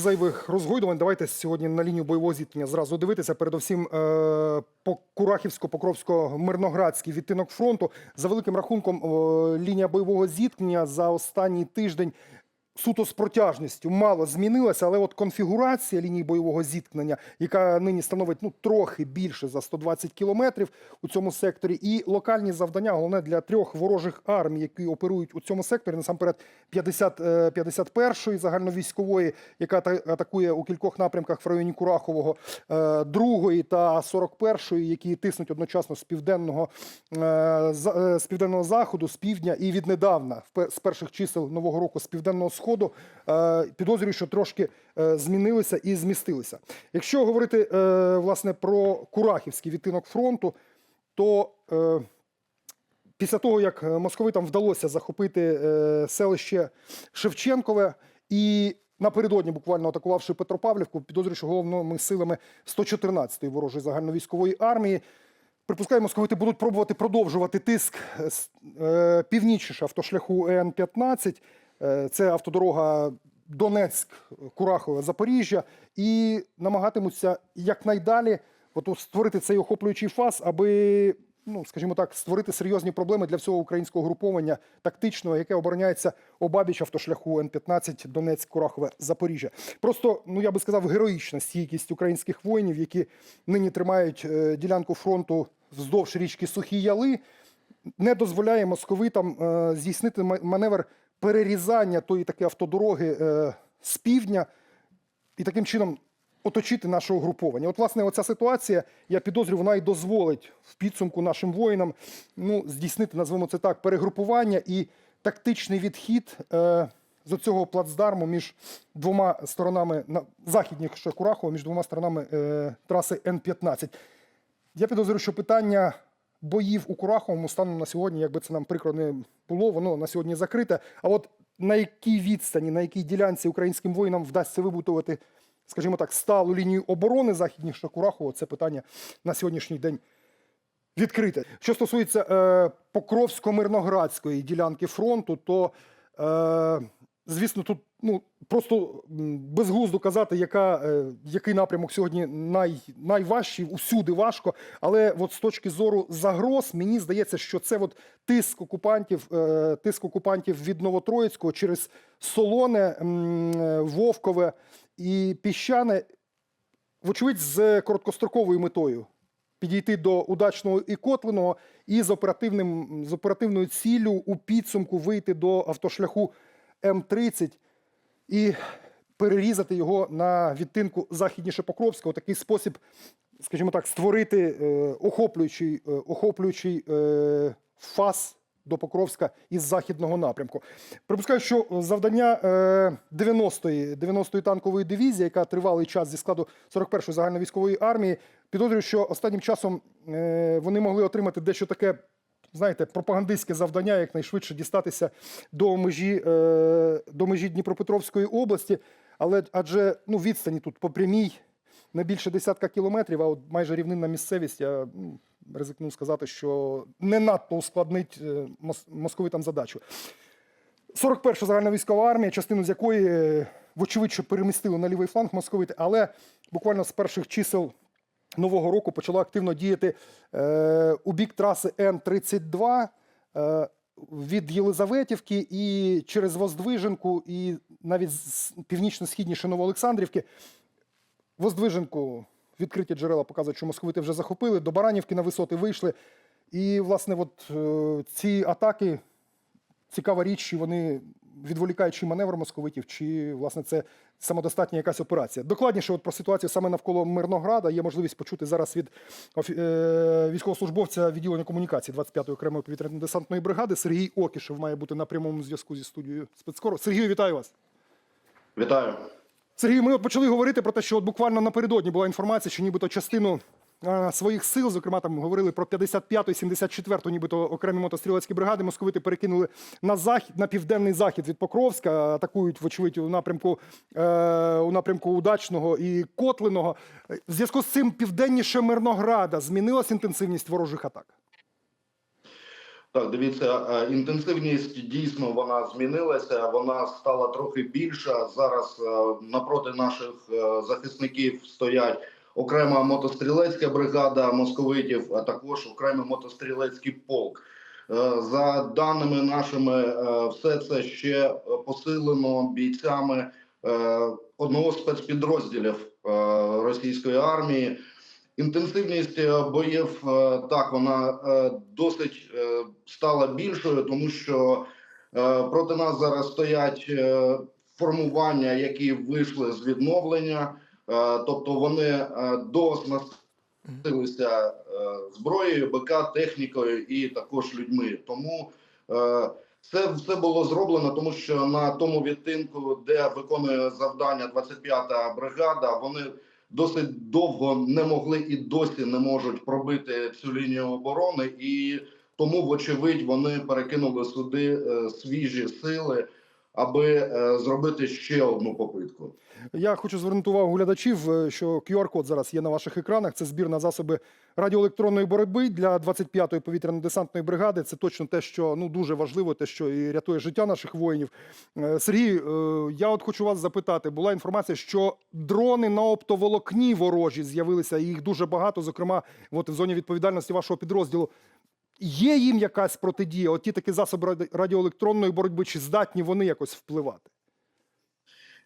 зайвих розгойдувань. Давайте сьогодні на лінію бойового зіткнення зразу дивитися. Передовсім е, по Курахівсько-Покровсько-Мирноградський відтинок фронту. За великим рахунком, е, лінія бойового зіткнення за останній тиждень суто з протяжністю мало змінилася, але от конфігурація лінії бойового зіткнення, яка нині становить ну трохи більше за 120 кілометрів у цьому секторі, і локальні завдання, головне для трьох ворожих армій, які оперують у цьому секторі, насамперед 50, е, 51-ї загальновійськової, яка та- атакує у кількох напрямках в районі Курахового, е, другої та 41-ї, які тиснуть одночасно з південного е, е, з південного заходу, з півдня і віднедавна з перших чисел нового року з південного сходу. Е, Підозрюю, що трошки е, змінилися і змістилися. Якщо говорити е, власне про Курахівський відтинок фронту, то після того, як московитам вдалося захопити селище Шевченкове і напередодні, буквально атакувавши Петропавлівку, підозрюю, що головними силами 114-ї ворожої загальновійськової армії. Припускаю, московити будуть пробувати продовжувати тиск північніше автошляху Н-15. Е, Це автодорога Донецьк, Курахове, Запоріжжя, і намагатимуться якнайдалі от, створити цей охоплюючий фаз, аби, ну скажімо так, створити серйозні проблеми для всього українського груповання тактичного, яке обороняється обабіч автошляху Н-15 Донецьк, Курахове, Запоріжжя. Просто, ну я би сказав, героїчна стійкість українських воїнів, які нині тримають е, ділянку фронту вздовж річки Сухі Яли, не дозволяє московитам е, здійснити маневр перерізання тої таки автодороги е, з півдня і таким чином оточити наше угруповання. От, власне, оця ситуація, я підозрюю, вона і дозволить в підсумку нашим воїнам ну, здійснити, назвемо це так, перегрупування і тактичний відхід е, з цього плацдарму між двома сторонами на західніше Курахова, між двома сторонами е, траси Н-15. Я підозрюю, що питання боїв у Кураховому станом на сьогодні, якби це нам прикро не було, воно на сьогодні закрите. А от на якій відстані, на якій ділянці українським воїнам вдасться вибудувати, скажімо так, сталу лінію оборони західніше Курахова, це питання на сьогоднішній день відкрите. Що стосується е, Покровсько-Мирноградської ділянки фронту, то е, звісно, тут ну просто безглуздо казати, яка, е, який напрямок сьогодні най, найважчий, усюди важко. Але от з точки зору загроз, мені здається, що це от тиск окупантів, е, тиск окупантів від Новотроїцького через Солоне, е, Вовкове і Піщане, вочевидь, з короткостроковою метою підійти до удачного і Котлиного і з оперативним з оперативною ціллю у підсумку вийти до автошляху М30 і перерізати його на відтинку західніше Покровська. У такий спосіб, скажімо так, створити е, охоплюючий, е, охоплюючий е, фаз до Покровська із західного напрямку. Припускаю, що завдання е, 90-ї 90-ї танкової дивізії, яка тривалий час зі складу 41-ї загальновійськової армії, підозрюю, що останнім часом вони могли отримати дещо таке. Знаєте, пропагандистське завдання якнайшвидше дістатися до межі, е, до межі Дніпропетровської області, але адже ну, відстані тут по прямій не більше десятка кілометрів, а от майже рівнинна місцевість, я ну, ризикну сказати, що не надто ускладнить е, мос- московитам задачу. 41-ша загальна військова армія, частину з якої, е, вочевидь, перемістили на лівий фланг московити, але буквально з перших чисел нового року почала активно діяти е, у бік траси Н-32 е, від Єлизаветівки і через Воздвиженку, і навіть північно-східніше Новоолександрівки. Воздвиженку відкриті джерела показують, що московити вже захопили, до Баранівки на висоти вийшли. І, власне, от е, ці атаки, цікава річ, чи вони відволікаючий маневр московитів, чи власне це самодостатня якась операція. Докладніше от про ситуацію саме навколо Мирнограда є можливість почути зараз від е, військовослужбовця відділення комунікації 25-ї окремої повітряно-десантної бригади Сергій Окішев має бути на прямому зв'язку зі студією спецкору. Сергію, вітаю вас. Вітаю. Сергій, ми от почали говорити про те, що от буквально напередодні була інформація, що нібито частину своїх сил, зокрема там говорили про 55-ту і 74-ту, нібито окремі мотострілецькі бригади, московити перекинули на захід, на південний захід від Покровська, атакують, вочевидь, у напрямку, е, у напрямку Удачного і Котлиного. Е, В зв'язку з цим південніше Мирнограда змінилась інтенсивність ворожих атак. Так, дивіться, е, інтенсивність дійсно вона змінилася. Вона стала трохи більша. Зараз е, напроти наших е, захисників стоять окрема мотострілецька бригада московитів, а також окремий мотострілецький полк. Е, За даними нашими, е, все це ще посилено бійцями е, одного з спецпідрозділів російської армії. Інтенсивність боїв так вона досить стала більшою, тому що проти нас зараз стоять формування, які вийшли з відновлення, тобто вони е, дооснастилися е, зброєю, БК, технікою і також людьми. Тому е, це все було зроблено, тому що на тому відтинку, де виконує завдання 25-та бригада, вони досить довго не могли і досі не можуть пробити цю лінію оборони, і тому, вочевидь, вони перекинули сюди е, свіжі сили, аби е, зробити ще одну попитку. Я хочу звернути увагу глядачів, е, що QR-код зараз є на ваших екранах. Це збір на засоби радіоелектронної боротьби для 25-ї повітряно-десантної бригади. Це точно те, що ну дуже важливо, те, що і рятує життя наших воїнів. Е, Сергій, я от хочу вас запитати. Була інформація, що дрони на оптоволокні ворожі з'явилися, і їх дуже багато, зокрема, от в зоні відповідальності вашого підрозділу. Є їм якась протидія? От ті такі засоби радіоелектронної боротьби, чи здатні вони якось впливати?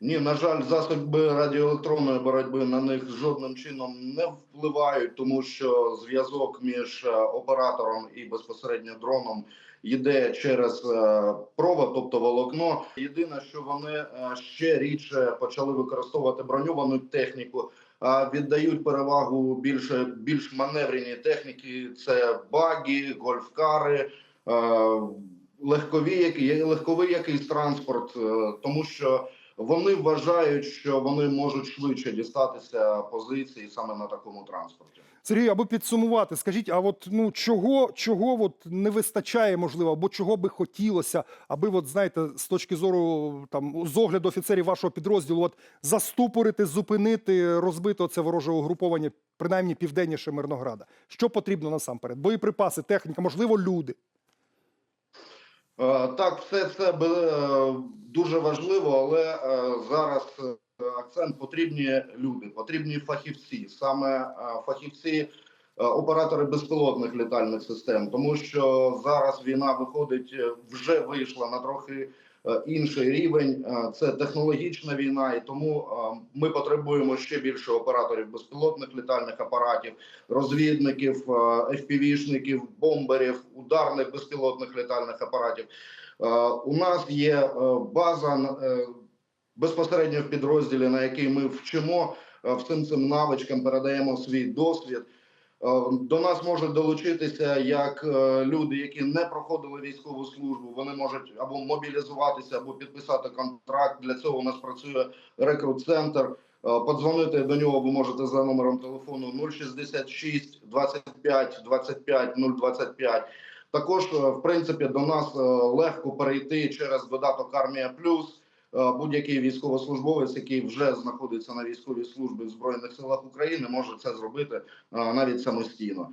Ні, на жаль, засоби радіоелектронної боротьби на них жодним чином не впливають, тому що зв'язок між е, оператором і безпосередньо дроном йде через е, провод, тобто волокно. Єдине, що вони е, ще рідше почали використовувати броньовану техніку, а віддають перевагу більше більш маневреній техніки. Це багі, гольфкари. е, Легкові, які легковий якийсь транспорт, е, тому що вони вважають, що вони можуть швидше дістатися позиції саме на такому транспорті. Сергій, аби підсумувати, скажіть, а от ну чого, чого от не вистачає, можливо, або чого би хотілося, аби, от знаєте, з точки зору там з огляду офіцерів вашого підрозділу, от заступорити, зупинити, розбити це вороже угруповання, принаймні південніше Мирнограда. Що потрібно насамперед? Боєприпаси, техніка, можливо, люди. Е, Так, все це е, дуже важливо, але е, зараз акцент потрібні люди, потрібні фахівці, саме е, фахівці, е, оператори безпілотних літальних систем, тому що зараз війна виходить, е, вже вийшла на трохи е, інший рівень. Е, Це технологічна війна, і тому е, ми потребуємо ще більше операторів безпілотних літальних апаратів, розвідників, е, FPV-шників, бомберів, ударних безпілотних літальних апаратів. Е, У нас є е, база е, безпосередньо в підрозділі, на який ми вчимо е, всім цим навичкам, передаємо свій досвід. Е, До нас можуть долучитися як е, люди, які не проходили військову службу. Вони можуть або мобілізуватися, або підписати контракт. Для цього у нас працює рекрут-центр. Подзвонити до нього ви можете за номером телефону 066 25 25 025. Також, в принципі, до нас легко перейти через додаток Армія Плюс. Е, Будь-який військовослужбовець, який вже знаходиться на військовій службі в Збройних силах України, може це зробити е, навіть самостійно.